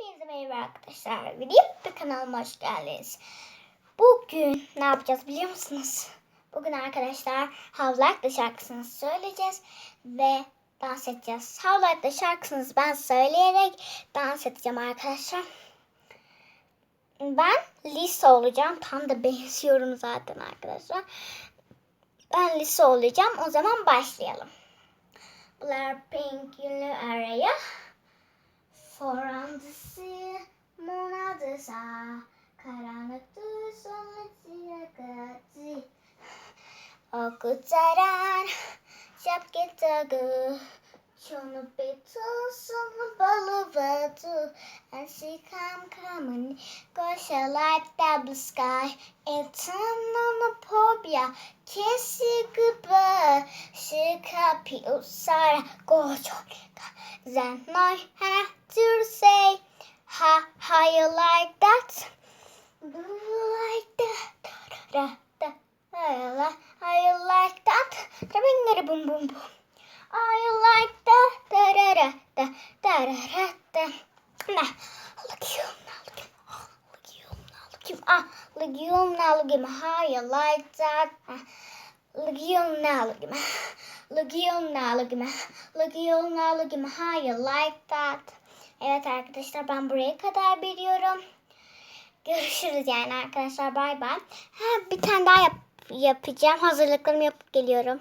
Hepinize merhaba arkadaşlar. Video kanalıma hoş geldiniz. Bugün ne yapacağız biliyor musunuz? Bugün arkadaşlar the şarkısını söyleyeceğiz ve dans edeceğiz. The şarkısını ben söyleyerek dans edeceğim arkadaşlar. Ben Lisa olacağım. Tam da benziyorum zaten arkadaşlar. Ben Lisa olacağım. O zaman başlayalım. Blackpink yünlü araya. Forandısı monadısa karanlıktı sonrası Okutaran şapketağı Çoğunu betul sonu balıvatı And she come coming Gosh I like that blue sky. Eternal Kesi gıbı. Şıka usara Gocho Then I have to say How, how you like that? Do you like that? Da, da, you like, you that? Da, boom, boom. How you like that? Da, da, da, da, da, da, da. Nah, look you, now look him. Look you, now look him. Ah, look you, now look him. How you like that? Look you now, look him. Look you now, look him. Look you now, look him. How you like that? Evet arkadaşlar ben buraya kadar biliyorum. Görüşürüz yani arkadaşlar bay bay. Ha, bir tane daha yap- yapacağım. Hazırlıklarımı yapıp geliyorum.